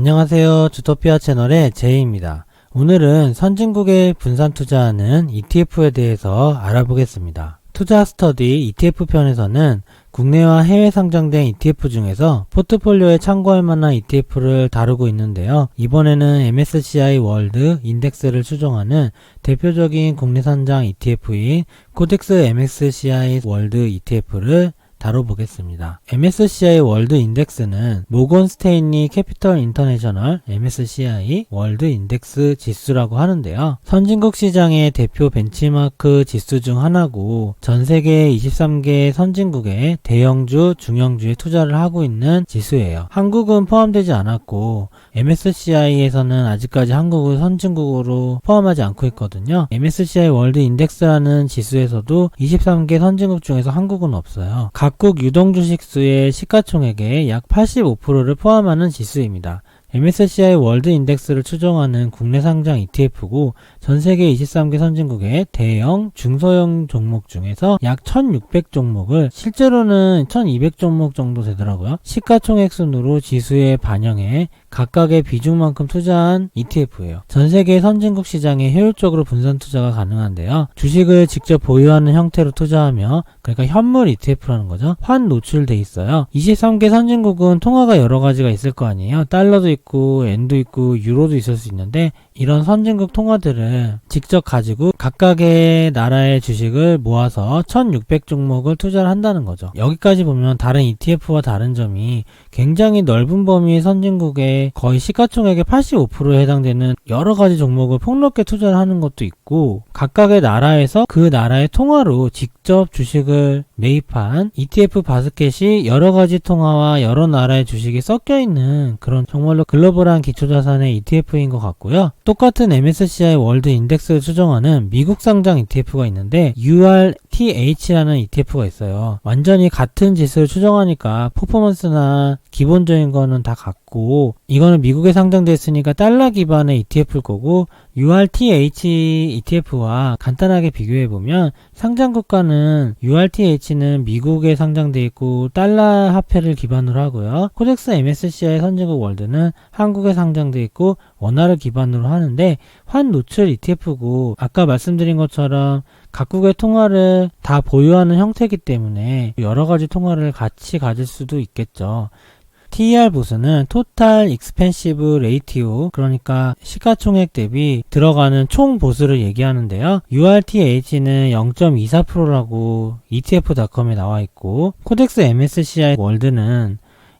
안녕하세요. 주토피아 채널의 제이입니다. 오늘은 선진국에 분산 투자하는 ETF에 대해서 알아보겠습니다. 투자 스터디 ETF 편에서는 국내와 해외 상장된 ETF 중에서 포트폴리오에 참고할 만한 ETF를 다루고 있는데요. 이번에는 MSCI 월드 인덱스를 추정하는 대표적인 국내 상장 ETF인 코덱스 MSCI 월드 ETF를 다뤄보겠습니다. MSCI 월드 인덱스는 모건 스테인리 캐피털 인터내셔널 MSCI 월드 인덱스 지수라고 하는데요. 선진국 시장의 대표 벤치마크 지수 중 하나고 전 세계 23개 선진국의 대형주, 중형주에 투자를 하고 있는 지수예요. 한국은 포함되지 않았고 MSCI에서는 아직까지 한국을 선진국으로 포함하지 않고 있거든요. MSCI 월드 인덱스라는 지수에서도 23개 선진국 중에서 한국은 없어요. 각국 유동주식수의 시가총액의 약 85%를 포함하는 지수입니다. MSCI 월드 인덱스를 추정하는 국내 상장 ETF고 전 세계 23개 선진국의 대형, 중소형 종목 중에서 약 1600 종목을 실제로는 1200 종목 정도 되더라고요. 시가총액 순으로 지수에 반영해 각각의 비중만큼 투자한 ETF예요. 전 세계 선진국 시장에 효율적으로 분산 투자가 가능한데요. 주식을 직접 보유하는 형태로 투자하며 그러니까 현물 ETF라는 거죠. 환 노출돼 있어요. 23개 선진국은 통화가 여러 가지가 있을 거 아니에요. 달러도 있고 엔도 있고 유로도 있을 수 있는데 이런 선진국 통화들을 직접 가지고 각각의 나라의 주식을 모아서 1600 종목을 투자를 한다는 거죠. 여기까지 보면 다른 ETF와 다른 점이 굉장히 넓은 범위의 선진국의 거의 시가총액의 85%에 해당되는 여러 가지 종목을 폭넓게 투자를 하는 것도 있고 각각의 나라에서 그 나라의 통화로 직접 주식을 매입한 ETF 바스켓이 여러 가지 통화와 여러 나라의 주식이 섞여 있는 그런 정말로 글로벌한 기초자산의 ETF인 것 같고요. 똑같은 MSCI 월드 인덱스를 추정하는 미국 상장 ETF가 있는데 URTH라는 ETF가 있어요. 완전히 같은 지수를 추정하니까 퍼포먼스나 기본적인 거는 다 같고 이거는 미국에 상장됐으니까 달러 기반의 ETF일 거고 URTH ETF와 간단하게 비교해 보면 상장 국가는 URTH는 미국에 상장돼 있고 달러 화폐를 기반으로 하고요. 코덱스 MSCI 선진국 월드는 한국에 상장돼 있고 원화를 기반으로 하는데 환 노출 ETF고 아까 말씀드린 것처럼 각국의 통화를 다 보유하는 형태이기 때문에 여러 가지 통화를 같이 가질 수도 있겠죠. TER 보수는 토탈 익스펜시브 레이티오 그러니까 시가총액 대비 들어가는 총 보수를 얘기하는데요. URTH는 0.24%라고 ETF.com에 나와 있고 코덱스 MSCI 월드는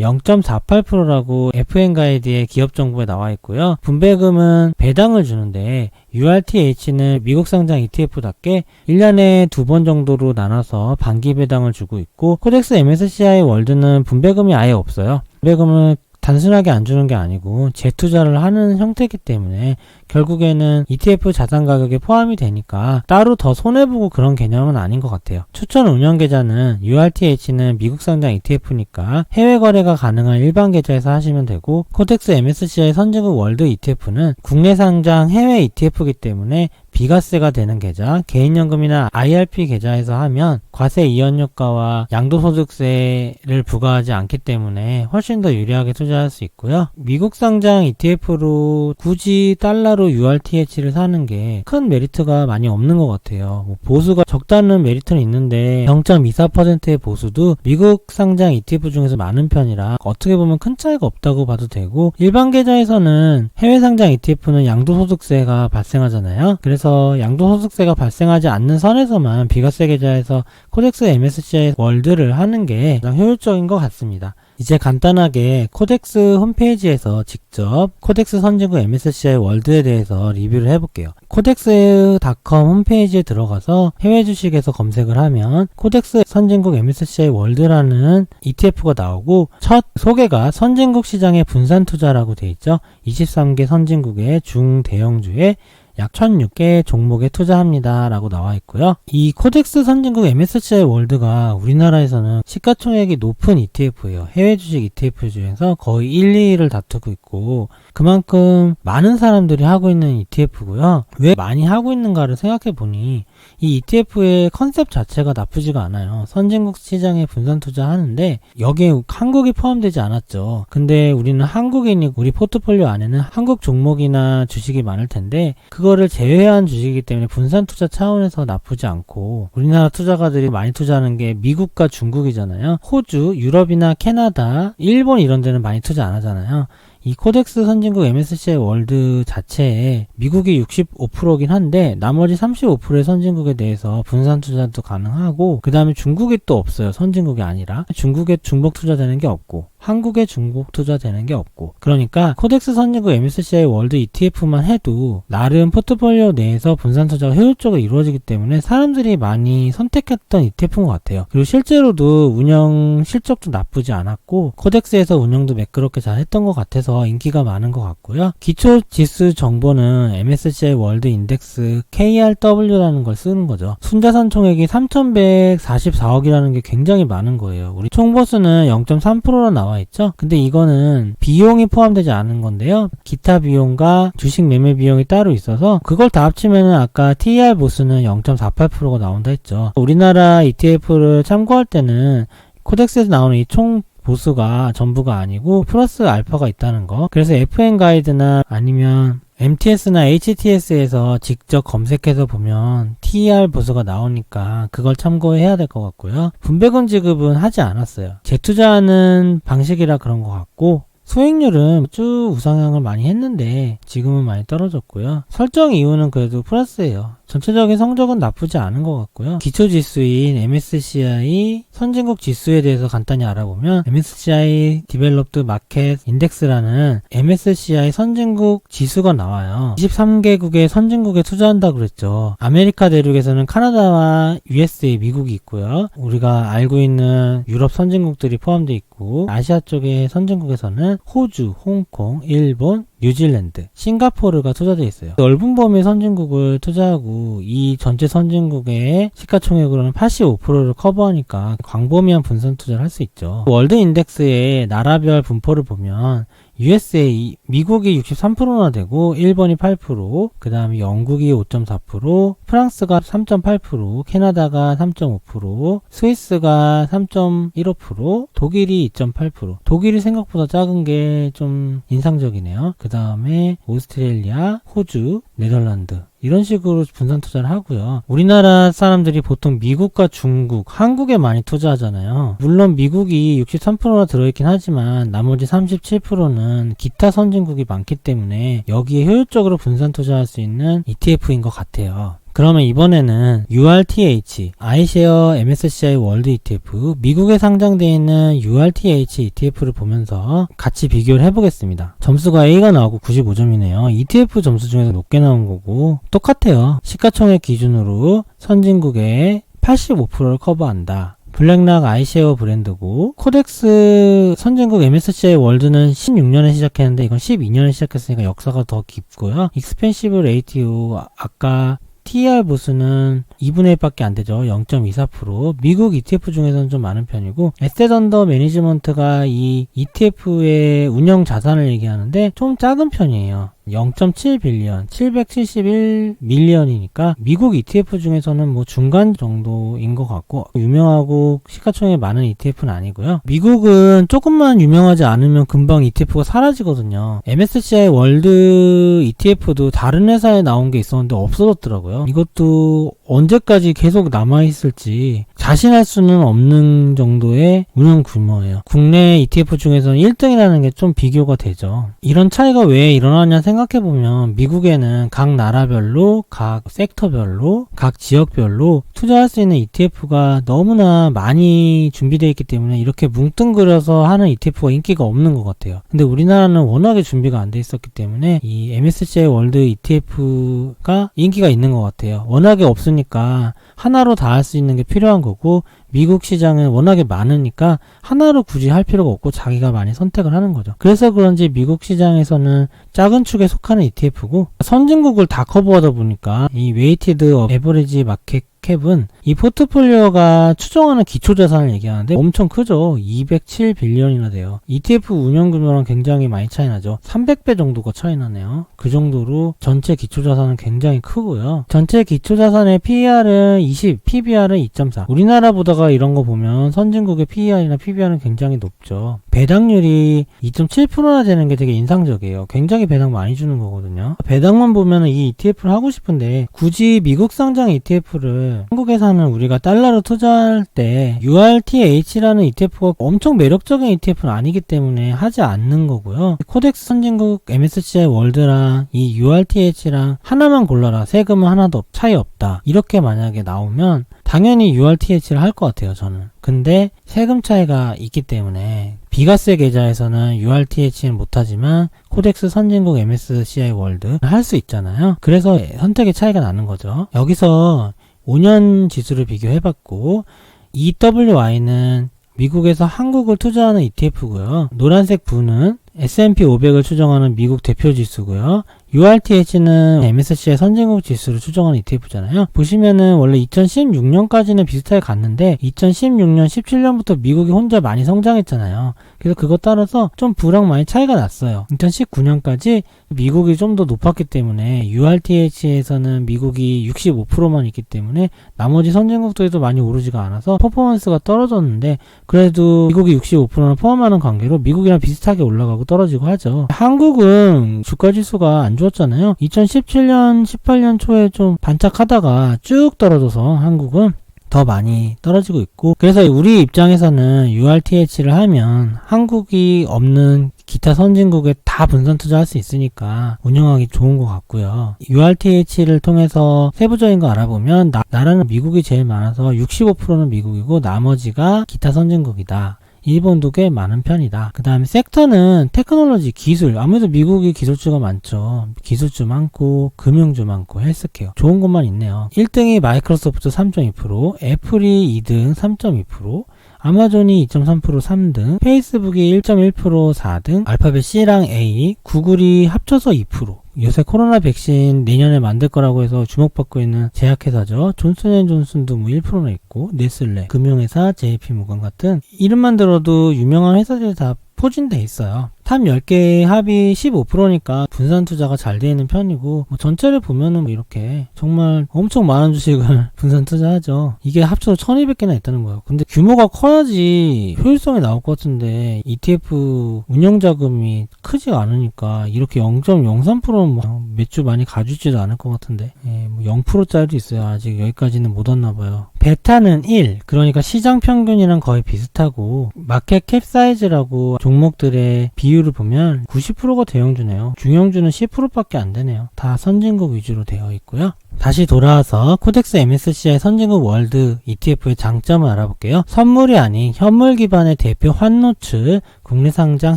0.48%라고 FN 가이드의 기업 정보에 나와 있고요. 분배금은 배당을 주는데 URTH는 미국 상장 ETF답게 1년에 두 번 정도로 나눠서 반기 배당을 주고 있고 코덱스 MSCI 월드는 분배금이 아예 없어요. 분배금은 단순하게 안 주는 게 아니고 재투자를 하는 형태이기 때문에 결국에는 ETF 자산 가격에 포함이 되니까 따로 더 손해보고 그런 개념은 아닌 것 같아요. 추천 운영 계좌는 URTH는 미국 상장 ETF니까 해외 거래가 가능한 일반 계좌에서 하시면 되고 코덱스 MSCI 선진국 월드 ETF는 국내 상장 해외 ETF이기 때문에 비과세가 되는 계좌, 개인연금이나 IRP 계좌에서 하면 과세 이연 효과와 양도소득세를 부과하지 않기 때문에 훨씬 더 유리하게 투자할 수 있고요. 미국 상장 ETF로 굳이 달러로 URTH를 사는 게 큰 메리트가 많이 없는 것 같아요. 뭐 보수가 적다는 메리트는 있는데 0.24%의 보수도 미국 상장 ETF 중에서 많은 편이라 어떻게 보면 큰 차이가 없다고 봐도 되고 일반 계좌에서는 해외 상장 ETF는 양도소득세가 발생하잖아요. 그래서 양도소득세가 발생하지 않는 선에서만 비과세 계좌에서 코덱스 MSCI 월드를 하는 게 가장 효율적인 것 같습니다. 이제 간단하게 코덱스 홈페이지에서 직접 코덱스 선진국 MSCI 월드에 대해서 리뷰를 해볼게요. 코덱스.com 홈페이지에 들어가서 해외 주식에서 검색을 하면 코덱스 선진국 MSCI 월드라는 ETF가 나오고 첫 소개가 선진국 시장의 분산 투자라고 돼 있죠. 23개 선진국의 중대형주에 약 1006개 종목에 투자합니다. 라고 나와 있고요. 이 코덱스 선진국 MSCI 월드가 우리나라에서는 시가총액이 높은 ETF예요. 해외 주식 ETF 중에서 거의 1, 2위를 다투고 있고 그만큼 많은 사람들이 하고 있는 ETF고요. 왜 많이 하고 있는가를 생각해 보니 이 ETF의 컨셉 자체가 나쁘지가 않아요. 선진국 시장에 분산 투자하는데 여기에 한국이 포함되지 않았죠. 근데 우리는 한국인이 우리 포트폴리오 안에는 한국 종목이나 주식이 많을 텐데 그 거를 제외한 주식이기 때문에 분산 투자 차원에서 나쁘지 않고 우리나라 투자가들이 많이 투자하는 게 미국과 중국이잖아요. 호주, 유럽이나 캐나다, 일본 이런 데는 많이 투자 안 하잖아요. 이 코덱스 선진국 MSCI 월드 자체에 미국이 65%긴 한데 나머지 35%의 선진국에 대해서 분산 투자도 가능하고 그 다음에 중국이 또 없어요. 선진국이 아니라 중국에 중복 투자되는 게 없고 한국에 중복 투자되는 게 없고 그러니까 코덱스 선진국 MSCI 월드 ETF만 해도 나름 포트폴리오 내에서 분산 투자가 효율적으로 이루어지기 때문에 사람들이 많이 선택했던 ETF인 것 같아요. 그리고 실제로도 운영 실적도 나쁘지 않았고 코덱스에서 운영도 매끄럽게 잘 했던 것 같아서 인기가 많은 것 같고요. 기초 지수 정보는 MSCI 월드 인덱스 KRW라는 걸 쓰는 거죠. 순자산 총액이 3,144억이라는 게 굉장히 많은 거예요. 우리 총보수는 0.3%로 나와 있죠. 근데 이거는 비용이 포함되지 않은 건데요. 기타 비용과 주식 매매 비용이 따로 있어서 그걸 다 합치면은 아까 TR 보수는 0.48%가 나온다 했죠. 우리나라 ETF를 참고할 때는 코덱스에서 나오는 이총 보수가 전부가 아니고 플러스 알파가 있다는 거. 그래서 FN 가이드나 아니면 MTS나 HTS에서 직접 검색해서 보면 TER 보수가 나오니까 그걸 참고해야 될 것 같고요. 분배금 지급은 하지 않았어요. 재투자하는 방식이라 그런 것 같고 수익률은 쭉 우상향을 많이 했는데 지금은 많이 떨어졌고요. 설정 이유는 그래도 플러스예요. 전체적인 성적은 나쁘지 않은 것 같고요. 기초 지수인 MSCI 선진국 지수에 대해서 간단히 알아보면 MSCI 디벨롭드 마켓 인덱스라는 MSCI 선진국 지수가 나와요. 23개국의 선진국에 투자한다고 그랬죠. 아메리카 대륙에서는 카나다와 USA 미국이 있고요. 우리가 알고 있는 유럽 선진국들이 포함되어 있고 아시아 쪽의 선진국에서는 호주, 홍콩, 일본, 뉴질랜드, 싱가포르가 투자되어 있어요. 넓은 범위의 선진국을 투자하고 이 전체 선진국의 시가총액으로는 85%를 커버하니까 광범위한 분산 투자를 할 수 있죠. 월드 인덱스의 나라별 분포를 보면 USA, 미국이 63%나 되고, 일본이 8%, 그 다음에 영국이 5.4%, 프랑스가 3.8%, 캐나다가 3.5%, 스위스가 3.15%, 독일이 2.8%. 독일이 생각보다 작은 게 좀 인상적이네요. 그 다음에 오스트레일리아, 호주, 네덜란드. 이런 식으로 분산 투자를 하고요. 우리나라 사람들이 보통 미국과 중국, 한국에 많이 투자하잖아요. 물론 미국이 63%나 들어있긴 하지만 나머지 37%는 기타 선진국이 많기 때문에 여기에 효율적으로 분산 투자할 수 있는 ETF인 것 같아요. 그러면 이번에는 URTH, iShare MSCI 월드 ETF, 미국에 상장되어 있는 URTH ETF를 보면서 같이 비교를 해보겠습니다. 점수가 A가 나오고 95점이네요. ETF 점수 중에서 높게 나온 거고 똑같아요. 시가총액 기준으로 선진국의 85%를 커버한다. 블랙락 아이쉐어 브랜드고 코덱스 선진국 MSCI 월드는 16년에 시작했는데 이건 12년에 시작했으니까 역사가 더 깊고요. 익스펜시브 레이티오 아까 TR 보수는 2분의 1밖에 안 되죠. 0.24%. 미국 ETF 중에서는 좀 많은 편이고 에셋 언더 매니지먼트가 이 ETF의 운영 자산을 얘기하는데 좀 작은 편이에요. 0.7빌리언, 771 밀리언이니까 미국 ETF 중에서는 뭐 중간 정도인 것 같고 유명하고 시가총액 많은 ETF는 아니고요. 미국은 조금만 유명하지 않으면 금방 ETF가 사라지거든요. MSCI 월드 ETF도 다른 회사에 나온 게 있었는데 없어졌더라고요. 이것도 언제까지 계속 남아있을지 자신할 수는 없는 정도의 운영 규모예요. 국내 ETF 중에서는 1등이라는 게 좀 비교가 되죠. 이런 차이가 왜 일어나냐 생각해보면 미국에는 각 나라별로, 각 섹터별로, 각 지역별로 투자할 수 있는 ETF가 너무나 많이 준비되어 있기 때문에 이렇게 뭉뚱그려서 하는 ETF가 인기가 없는 것 같아요. 근데 우리나라는 워낙에 준비가 안 돼 있었기 때문에 이 MSCI 월드 ETF가 인기가 있는 것 같아요. 워낙에 없으니까 보니까 하나로 다 할 수 있는 게 필요한 거고 미국 시장은 워낙에 많으니까 하나로 굳이 할 필요가 없고 자기가 많이 선택을 하는 거죠. 그래서 그런지 미국 시장에서는 작은 축에 속하는 ETF고 선진국을 다 커버하다 보니까 이 웨이티드 에버리지 마켓 캡은 이 포트폴리오가 추정하는 기초자산을 얘기하는데 엄청 크죠. 207빌리언이나 돼요. ETF 운영 규모랑 굉장히 많이 차이 나죠. 300배 정도가 차이 나네요. 그 정도로 전체 기초자산은 굉장히 크고요. 전체 기초자산의 PER은 20, PBR은 2.4. 우리나라보다가 이런 거 보면 선진국의 PER이나 PBR은 굉장히 높죠. 배당률이 2.7%나 되는 게 되게 인상적이에요. 굉장히 배당 많이 주는 거거든요. 배당만 보면 이 ETF를 하고 싶은데 굳이 미국 상장 ETF를 한국에서는 우리가 달러로 투자할 때 URTH라는 ETF가 엄청 매력적인 ETF는 아니기 때문에 하지 않는 거고요. 코덱스 선진국 MSCI 월드랑 이 URTH랑 하나만 골라라. 세금은 하나도 없, 차이 없다. 이렇게 만약에 나오면 당연히 URTH를 할 것 같아요, 저는. 근데 세금 차이가 있기 때문에 비과세 계좌에서는 URTH는 못하지만 코덱스 선진국 MSCI 월드 할 수 있잖아요. 그래서 선택의 차이가 나는 거죠. 여기서 5년 지수를 비교해봤고 EWY는 미국에서 한국을 투자하는 ETF고요. 노란색 부는 S&P 500을 추정하는 미국 대표 지수고요. URTH는 MSCI 선진국 지수를 추정하는 ETF잖아요. 보시면은 원래 2016년까지는 비슷하게 갔는데 2016년, 17년부터 미국이 혼자 많이 성장했잖아요. 그래서 그것 따라서 좀 부랑 많이 차이가 났어요. 2019년까지 미국이 좀 더 높았기 때문에 URTH에서는 미국이 65%만 있기 때문에 나머지 선진국들도 많이 오르지가 않아서 퍼포먼스가 떨어졌는데 그래도 미국이 65%를 포함하는 관계로 미국이랑 비슷하게 올라가고 떨어지고 하죠. 한국은 주가 지수가 안 좋 았잖아요. 2017년, 18년 초에 좀 반짝하다가 쭉 떨어져서 한국은 더 많이 떨어지고 있고 그래서 우리 입장에서는 URTH를 하면 한국이 없는 기타 선진국에 다 분산 투자할 수 있으니까 운영하기 좋은 것 같고요. URTH를 통해서 세부적인 거 알아보면 나, 나라는 미국이 제일 많아서 65%는 미국이고 나머지가 기타 선진국이다. 일본도 꽤 많은 편이다. 그 다음에 섹터는 테크놀로지, 기술. 아무래도 미국이 기술주가 많죠. 기술주 많고, 금융주 많고, 헬스케어. 좋은 것만 있네요. 1등이 마이크로소프트 3.2%, 애플이 2등 3.2%, 아마존이 2.3% 3등, 페이스북이 1.1% 4등, 알파벳 C랑 A, 구글이 합쳐서 2%. 요새 코로나 백신 내년에 만들 거라고 해서 주목받고 있는 제약회사죠. 존슨앤존슨도 뭐 1%나 있고, 네슬레, 금융회사, JP모건 같은 이름만 들어도 유명한 회사들이 다 포진돼 있어요. 탑 10개의 합이 15%니까 분산 투자가 잘 되어 있는 편이고 뭐 전체를 보면은 뭐 이렇게 정말 엄청 많은 주식을 분산 투자하죠. 이게 합쳐서 1200개나 있다는 거예요. 근데 규모가 커야지 효율성이 나올 것 같은데 ETF 운영 자금이 크지가 않으니까 이렇게 0.03%는 뭐 몇 주 많이 가주지도 않을 것 같은데 예, 뭐 0%짜리도 있어요. 아직 여기까지는 못 왔나 봐요. 베타는 1 그러니까 시장 평균이랑 거의 비슷하고 마켓 캡 사이즈라고 종목들의 비율 을 보면 90%가 대형주네요. 중형주는 10%밖에 안 되네요. 다 선진국 위주로 되어 있고요. 다시 돌아와서 코덱스 MSCI 선진국 월드 ETF의 장점을 알아볼게요. 선물이 아닌 현물 기반의 대표 환노출 국내 상장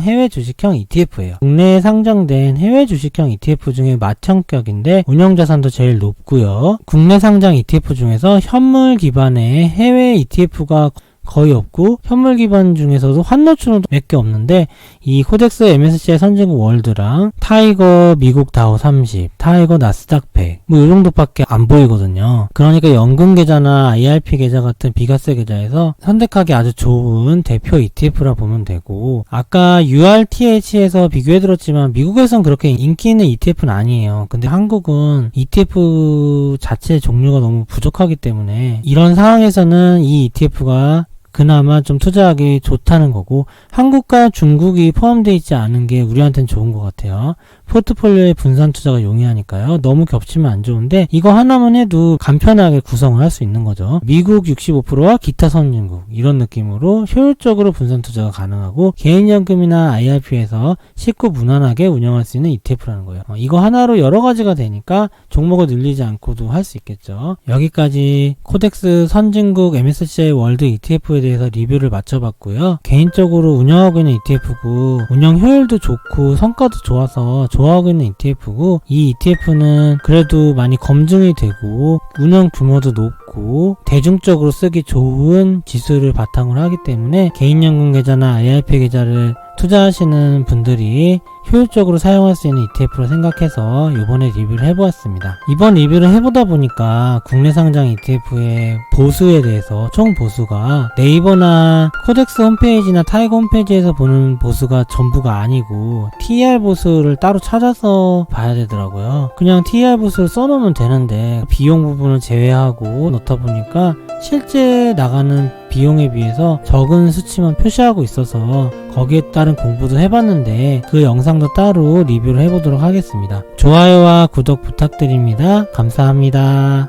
해외 주식형 ETF예요. 국내에 상장된 해외 주식형 ETF 중에 맏형격인데 운영 자산도 제일 높고요. 국내 상장 ETF 중에서 현물 기반의 해외 ETF가 거의 없고 현물 기반 중에서도 환노출은 몇 개 없는데 이 코덱스 MSCI 선진국 월드랑 타이거 미국 다우 30, 타이거 나스닥 100, 뭐 이 정도밖에 안 보이거든요. 그러니까 연금 계좌나 IRP 계좌 같은 비과세 계좌에서 선택하기 아주 좋은 대표 ETF라 보면 되고 아까 URTH에서 비교해 들었지만 미국에선 그렇게 인기 있는 ETF는 아니에요. 근데 한국은 ETF 자체 종류가 너무 부족하기 때문에 이런 상황에서는 이 ETF가 그나마 좀 투자하기 좋다는 거고 한국과 중국이 포함되어 있지 않은 게 우리한테는 좋은 것 같아요. 포트폴리오의 분산 투자가 용이하니까요. 너무 겹치면 안 좋은데 이거 하나만 해도 간편하게 구성을 할 수 있는 거죠. 미국 65%와 기타 선진국 이런 느낌으로 효율적으로 분산 투자가 가능하고 개인연금이나 IRP에서 쉽고 무난하게 운영할 수 있는 ETF라는 거예요. 어, 이거 하나로 여러 가지가 되니까 종목을 늘리지 않고도 할 수 있겠죠. 여기까지 코덱스 선진국 MSCI 월드 ETF에 대해서 리뷰를 맞춰봤고요. 개인적으로 운영하고 있는 ETF고 운영 효율도 좋고 성과도 좋아서 좋아하고 있는 ETF고 이 ETF는 그래도 많이 검증이 되고 운영 규모도 높고 대중적으로 쓰기 좋은 지수를 바탕으로 하기 때문에 개인연금 계좌나 IRP 계좌를 투자하시는 분들이 효율적으로 사용할 수 있는 ETF로 생각해서 이번에 리뷰를 해보았습니다. 이번 리뷰를 해보다 보니까 국내 상장 ETF의 보수에 대해서 총 보수가 네이버나 코덱스 홈페이지나 타이거 홈페이지에서 보는 보수가 전부가 아니고 TR 보수를 따로 찾아서 봐야 되더라고요. 그냥 TR 보수를 써놓으면 되는데 비용 부분을 제외하고 넣다 보니까 실제 나가는 비용에 비해서 적은 수치만 표시하고 있어서 거기에 따른 공부도 해봤는데 그 영상도 따로 리뷰를 해보도록 하겠습니다. 좋아요와 구독 부탁드립니다. 감사합니다.